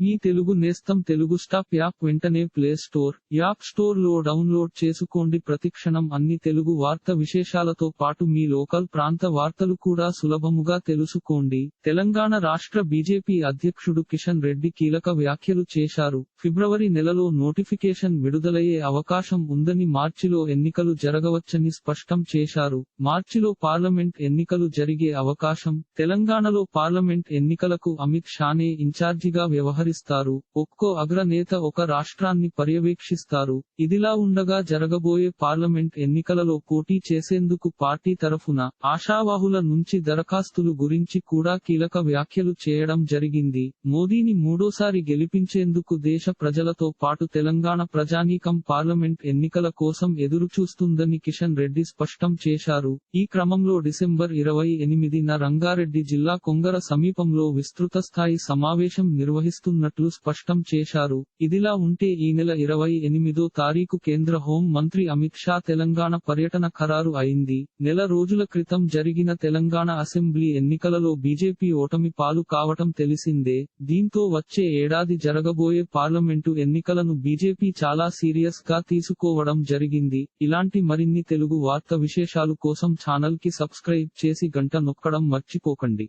మీ తెలుగు నేస్తం Telugu stop app వెంటనే play store app స్టోర్లో డౌన్లోడ్ చేసుకోండి. ప్రతిక్షణం అన్ని తెలుగు వార్త విశేషాలతో పాటు మీ లోకల్ ప్రాంత వార్తలు కూడా సులభముగా తెలుసుకోండి. తెలంగాణ రాష్ట్ర బీజేపీ అధ్యక్షుడు కిషన్ రెడ్డి కీలక వ్యాఖ్యలు చేశారు. ఫిబ్రవరి నెలలో నోటిఫికేషన్ విడుదలయ్యే అవకాశం ఉందని మార్చిలో ఎన్నికలు జరగవచ్చని స్పష్టం చేశారు. మార్చిలో పార్లమెంట్ ఎన్నికలు జరిగే అవకాశం తెలంగాణలో పార్లమెంట్ ఎన్నికలకు అమిత్ షానే ఇన్ఛార్జిగా వ్యవహరి వ్యవహరిస్తారు ఒక్కో అగ్రనేత ఒక రాష్ట్రాన్ని పర్యవేక్షిస్తారు. ఇదిలా ఉండగా జరగబోయే పార్లమెంట్ ఎన్నికలలో పోటీ చేసేందుకు పార్టీ తరఫున ఆశావాహుల నుంచి దరఖాస్తులు గురించి కూడా కీలక వ్యాఖ్యలు చేయడం జరిగింది. మోదీని మూడోసారి గెలిపించేందుకు దేశ ప్రజలతో పాటు తెలంగాణ ప్రజానీకం పార్లమెంట్ ఎన్నికల కోసం ఎదురుచూస్తుందని కిషన్ రెడ్డి స్పష్టం చేశారు. ఈ క్రమంలో డిసెంబర్ ఇరవై ఎనిమిదిన రంగారెడ్డి జిల్లా కొంగర సమీపంలో విస్తృత స్థాయి సమావేశం నిర్వహిస్తున్నట్లు స్పష్టం చేశారు. ఇదిలా ఉంటే ఈ నెల ఇరవై ఎనిమిదో తారీఖు కేంద్ర హోం మంత్రి అమిత్ షా తెలంగాణ పర్యటన ఖరారు అయింది. నెల రోజుల క్రితం జరిగిన తెలంగాణ అసెంబ్లీ ఎన్నికలలో బీజేపీ ఓటమి పాలు కావటం తెలిసిందే. దీంతో వచ్చే ఏడాది జరగబోయే పార్లమెంటు ఎన్నికలను బీజేపీ చాలా సీరియస్గా తీసుకోవడం జరిగింది. ఇలాంటి మరిన్ని తెలుగు వార్త విశేషాలు కోసం ఛానల్కి సబ్స్క్రైబ్ చేసి గంట నొక్కడం మర్చిపోకండి.